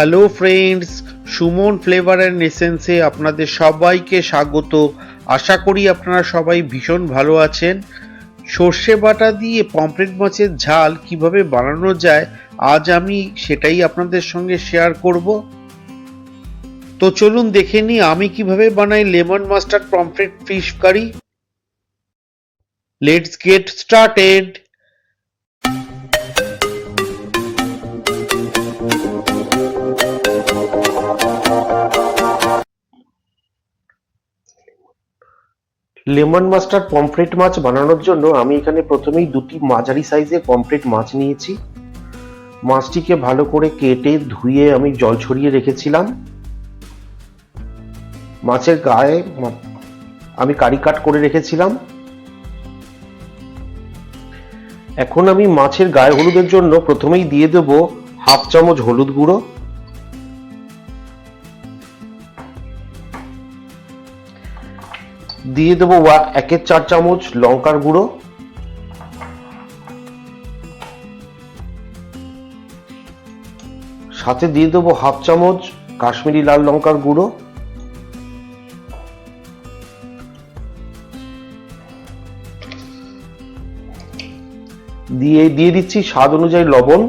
Hello friends Suman flavour and এসেন্সে আপনাদের সবাইকে স্বাগত। আশা করি আপনারা সবাই ভীষণ ভালো আছেন। সর্ষে বাটা দিয়ে পমফ্রেট মাছের ঝাল কীভাবে বানানো যায়, আজ আমি সেটাই আপনাদের সঙ্গে শেয়ার করব। তো চলুন দেখে নিই আমি কীভাবে বানাই lemon mustard pomfret fish curry. Let's get started lemon mustard pomfret মাছ বানানোর জন্য আমি এখানে প্রথমেই দুটি মাঝারি সাইজের পমফ্রেট মাছ নিয়েছি। মাছটিকে ভালো করে কেটে ধুয়ে আমি জল ছড়িয়ে রেখেছিলাম। মাছের গায়ে আমি কারি কাট করে রেখেছিলাম। এখন আমি মাছের গায়ে হলুদের জন্য প্রথমেই দিয়ে দেব হাফ চামচ হলুদ গুঁড়ো। দিয়ে দেবো একের চার চামচ লঙ্কার গুঁড়ো। সাথে দিয়ে দেবো হাফ চামচ কাশ্মীরি লাল লঙ্কার গুঁড়ো। দিয়ে দিয়ে দিচ্ছি স্বাদ অনুযায়ী লবণ।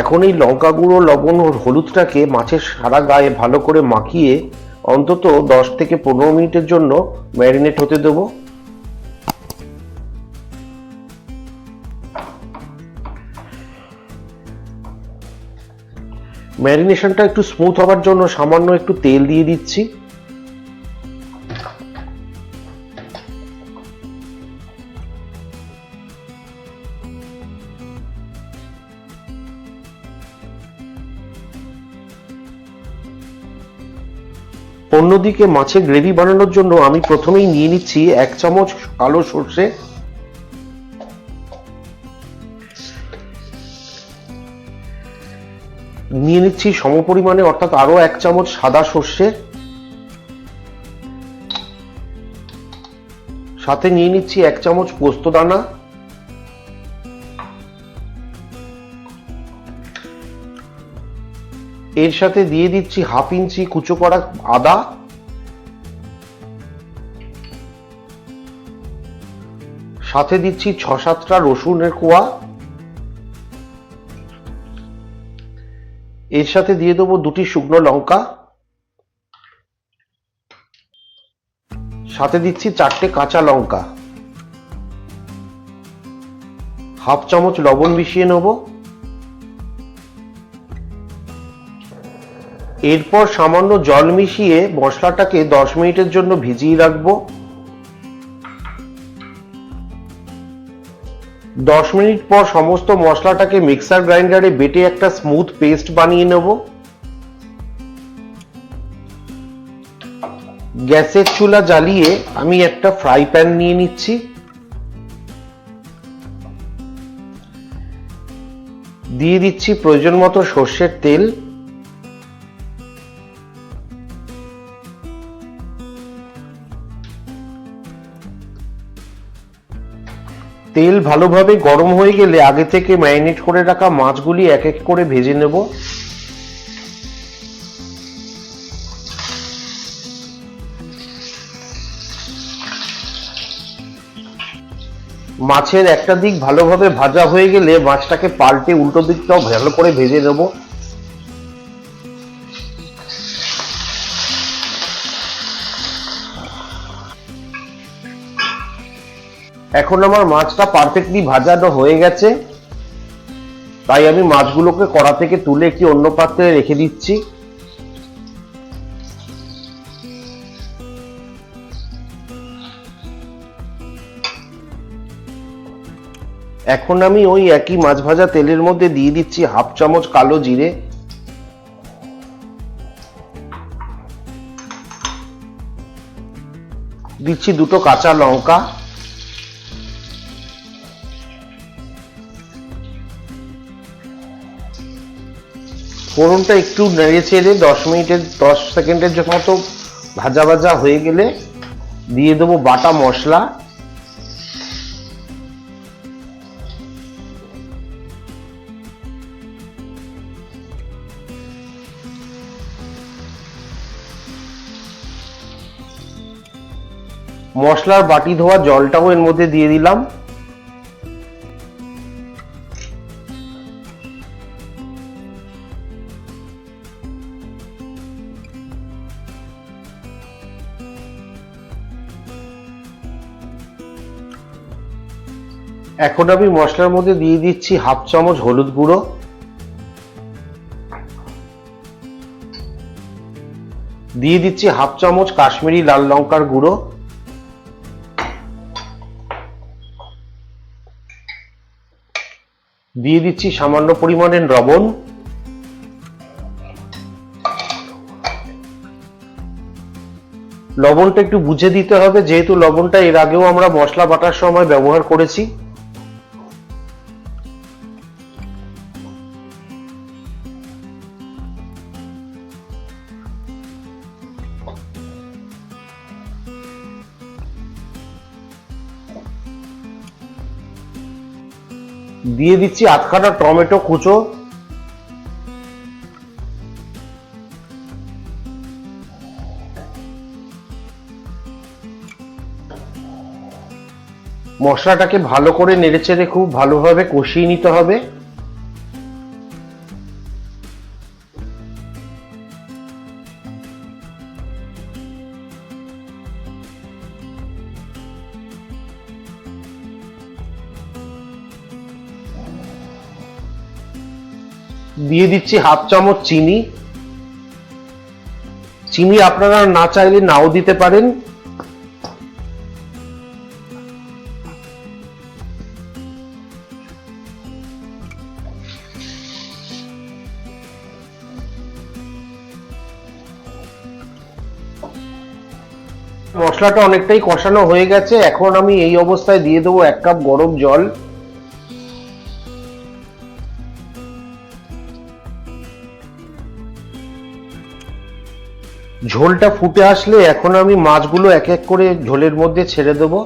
এখন এই লঙ্কা গুঁড়ো, লবণ ও হলুদটাকে মাছের সারা গায়ে ভালো করে মাখিয়ে অন্তত দশ থেকে পনেরো মিনিটের জন্য ম্যারিনেট হতে দেবো। ম্যারিনেশনটা একটু স্মুথ হওয়ার জন্য সামান্য একটু তেল দিয়ে দিচ্ছি। অন্যদিকে মাছের গ্রেভি বানানোর জন্য আমি প্রথমেই নিয়ে নিচ্ছি এক চামচ কালো সর্ষে। নিয়ে নিচ্ছি সমপরিমাণে অর্থাৎ আরও এক চামচ সাদা সর্ষে। সাথে নিয়ে নিচ্ছি এক চামচ পোস্ত দানা। এর সাথে দিয়ে দিচ্ছি হাফ ইঞ্চি কুচো করা আদা। সাথে দিচ্ছি ছ সাতটা রসুনের কোয়া। এর সাথে দিয়ে দেবো দুটি শুকনো লঙ্কা। সাথে দিচ্ছি চারটে কাঁচা লঙ্কা। হাফ চামচ লবণ মিশিয়ে নেব। এরপর সামান্য জল মিশিয়ে মশলাটাকে দশ মিনিটের জন্য ভিজিয়ে রাখব। দশ মিনিট পর সমস্ত মশলাটাকে মিক্সার গ্রাইন্ডারে বেটে একটা স্মুথ পেস্ট বানিয়ে নেব। গ্যাসের চুলা জ্বালিয়ে আমি একটা ফ্রাই প্যান নিয়ে নিচ্ছি। দিয়ে দিচ্ছি প্রয়োজন মতো সর্ষের তেল। তেল ভালোভাবে গরম হয়ে গেলে আগে থেকে ম্যারিনেট করে রাখা মাছগুলি এক এক করে ভেজে নেব। মাছের একটা দিক ভালোভাবে ভাজা হয়ে গেলে মাছটাকে পাল্টে উল্টো দিকটাও ভালো করে ভেজে নেব। এখন আমার মাছটা পারফেক্টলি ভাজানো হয়ে গেছে। তাই আমি মাছগুলোকে কড়া থেকে তুলে একটি অন্য পাত্রে রেখে দিচ্ছি। এখন আমি ওই একই মাছ ভাজা তেলের মধ্যে দিয়ে দিচ্ছি হাফ চামচ কালো জিরে। দিচ্ছি দুটো কাঁচা লঙ্কা। ফোড়নটা একটু নেড়ে ছেড়ে দশ মিনিটের, দশ সেকেন্ডের মতো ভাজা ভাজা হয়ে গেলে দিয়ে দেবো বাটা মশলা। মশলার বাটি ধোয়া জলটাও এর মধ্যে দিয়ে দিলাম। এখন আমি মশলার মধ্যে দিয়ে দিচ্ছি হাফ চামচ হলুদ গুঁড়ো। দিয়ে দিচ্ছি হাফ চামচ কাশ্মীরি লাল লঙ্কার গুঁড়ো। দিয়ে দিচ্ছি সামান্য পরিমাণের লবণ। লবণটা একটু বুঝে দিতে হবে, যেহেতু লবণটা এর আগেও আমরা মশলা বাটার সময় ব্যবহার করেছি। দিয়ে দিচ্ছি আধখানা টমেটো কুচো। মশলাটাকে ভালো করে নেড়েচেড়ে খুব ভালোভাবে কষিয়ে নিতে হবে। দিয়ে দিচ্ছি হাফ চামচ চিনি। চিনি আপনারা না চাইলে নাও দিতে পারেন। মশলাটা অনেকটাই কষানো হয়ে গেছে। এখন আমি এই অবস্থায় দিয়ে দেবো এক কাপ গরম জল। ঝোলটা ফুটে আসলে এখন আমি মাছগুলো এক এক করে ঝোলের মধ্যে ছেড়ে দেবো।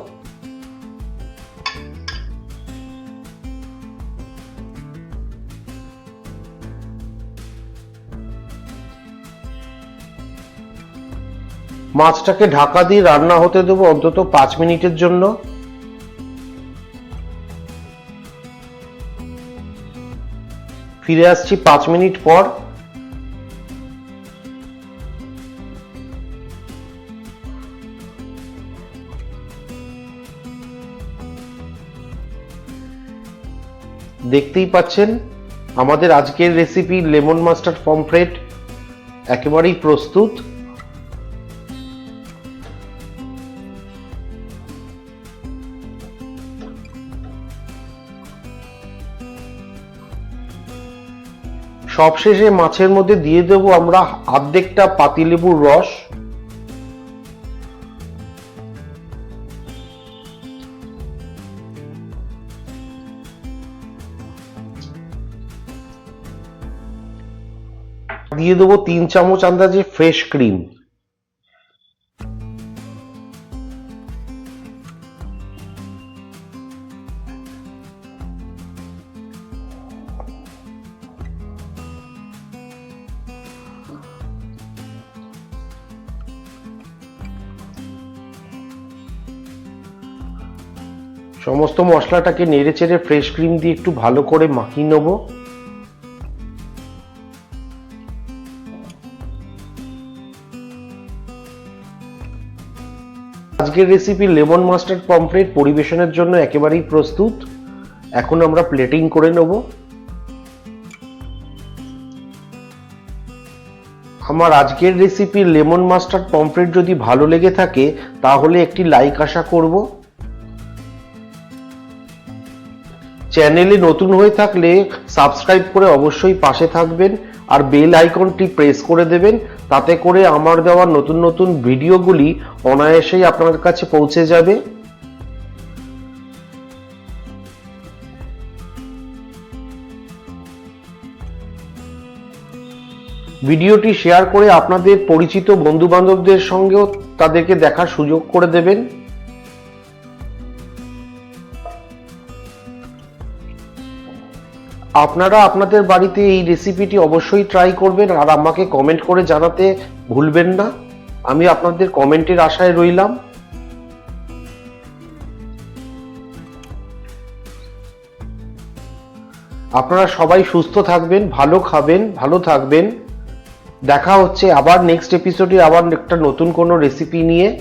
মাছটাকে ঢাকা দিয়ে রান্না হতে দেবো অন্তত পাঁচ মিনিটের জন্য। ফিরে আসছি পাঁচ মিনিট পর। দেখতেই পাচ্ছেন, আমাদের আজকের রেসিপি লেমন মাস্টার্ড পমফ্রেট একেবারেই প্রস্তুত। সবশেষে মাছের মধ্যে দিয়ে দেবো আমরা অর্ধেকটা পাতিলেবুর রস। দিয়ে দেবো তিন চামচ আন্দাজে ফ্রেশ ক্রিম সমস্ত মশলাটাকে নেড়ে চেড়ে ফ্রেশ ক্রিম দিয়ে একটু ভালো করে মাখিয়ে নেব। আজকের রেসিপি লেমন মাস্টার্ড পমফ্রেট পরিবেশনের জন্য একেবারেই প্রস্তুত। এখন আমরা প্লেটিং করে নেব। আমার আজকের রেসিপি লেমন মাস্টার্ড পমফ্রেট যদি ভালো লেগে থাকে, তাহলে একটি লাইক আশা করব। চ্যানেলে নতুন হয়ে থাকলে সাবস্ক্রাইব করে অবশ্যই পাশে থাকবেন। আর বেল আইকনটি প্রেস করে দেবেন, তাতে করে আমার দেওয়া নতুন নতুন ভিডিওগুলি অনায়াসেই আপনার কাছে পৌঁছে যাবে। ভিডিওটি শেয়ার করে আপনাদের পরিচিত বন্ধু বান্ধবদের সঙ্গেও তাদেরকে দেখার সুযোগ করে দেবেন। আপনারা আপনাদের বাড়িতে এই রেসিপিটি অবশ্যই ট্রাই করবেন আর আমাকে কমেন্ট করে জানাতে ভুলবেন না। আমি আপনাদের কমেন্টের আশায় রইলাম। আপনারা সবাই সুস্থ থাকবেন, ভালো খাবেন, ভালো থাকবেন। দেখা হচ্ছে আবার নেক্সট এপিসোডে আবার একটা নতুন কোনো রেসিপি নিয়ে।